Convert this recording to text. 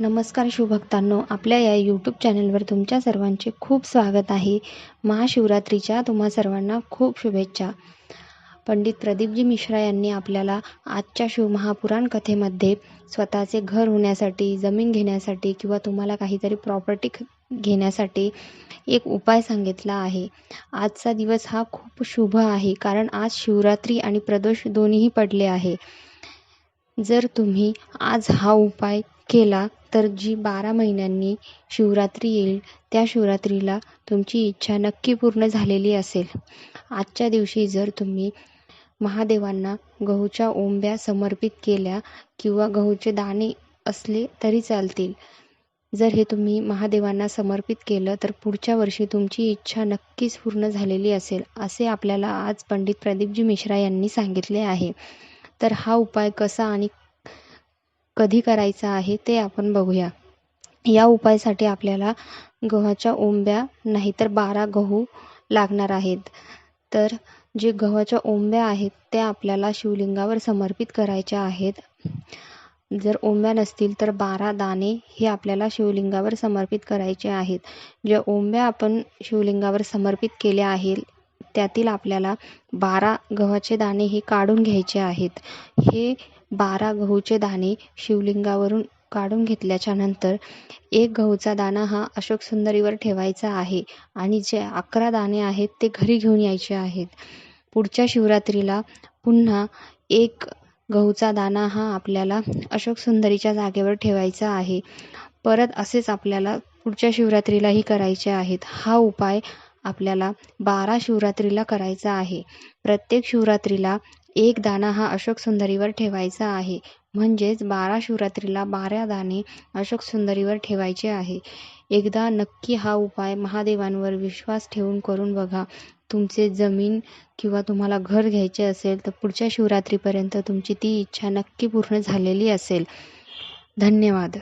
नमस्कार शिवभक्तांनो आपल्या या यूट्यूब चॅनलवर तुमच्या सर्वांचे खूप स्वागत आहे. महाशिवरात्रीच्या तुम्हा सर्वांना खूप शुभेच्छा. पंडित प्रदीपजी मिश्रा यांनी आपल्याला आजच्या शिवमहापुराण कथेमध्ये स्वतःचे घर होण्यासाठी जमीन घेण्यासाठी किंवा तुम्हाला काहीतरी प्रॉपर्टी घेण्यासाठी एक उपाय सांगितला आहे. आजचा दिवस हा खूप शुभ आहे कारण आज शिवरात्री आणि प्रदोष दोन्हीही पडले आहे. जर तुम्ही आज हा उपाय केला तर जी बारा महिन्यांनी शिवरात्री येईल त्या शिवरात्रीला तुमची इच्छा नक्की पूर्ण झालेली असेल. आजच्या दिवशी जर तुम्ही महादेवांना गहूच्या ओंब्या समर्पित केल्या किंवा गहूचे दाणे असले तरी चालतील. जर हे तुम्ही महादेवांना समर्पित केलं तर पुढच्या वर्षी तुमची इच्छा नक्कीच पूर्ण झालेली असेल असे आपल्याला आज पंडित प्रदीपजी मिश्रा यांनी सांगितले आहे. तर हा उपाय कसा आणि कधी करायचा आहे ते आपण बघूया. या उपायासाठी आपल्याला गव्हाच्या ओंब्या नाहीतर बारा गहू लागणार आहेत. तर जे गव्हाच्या ओंब्या आहेत त्या आपल्याला शिवलिंगावर समर्पित करायच्या आहेत. जर ओंब्या नसतील तर बारा दाणे हे आपल्याला शिवलिंगावर समर्पित करायचे आहेत. ज्या ओंब्या आपण शिवलिंगावर समर्पित केल्या आहेत त्यातील आपल्याला बारा गव्हाचे दाणे हे काढून घ्यायचे आहेत. हे बारा गहूचे दाणे शिवलिंगावरून काढून घेतल्याच्या नंतर एक गहूचा दाणा हा अशोक सुंदरीवर ठेवायचा आहे आणि जे अकरा दाणे आहेत ते घरी घेऊन यायचे आहेत. पुढच्या शिवरात्रीला पुन्हा एक गहूचा दाणा हा आपल्याला अशोक सुंदरीच्या जागेवर ठेवायचा आहे. परत असेच आपल्याला पुढच्या शिवरात्रीलाही करायचे आहेत. हा उपाय आपल्याला बारा शिवरात्रीला करायचा आहे. प्रत्येक शिवरात्रीला एक दाणा हा अशोक सुंदरीवर ठेवायचा आहे. म्हणजेच बारा शिवरात्रीला बारा दाणे अशोक सुंदरीवर ठेवायचे आहे. एकदा नक्की हा उपाय महादेवांवर विश्वास ठेवून करून बघा. तुमचे जमीन किंवा तुम्हाला घर घ्यायचे असेल तर पुढच्या शिवरात्रीपर्यंत तुमची ती इच्छा नक्की पूर्ण झालेली असेल. धन्यवाद.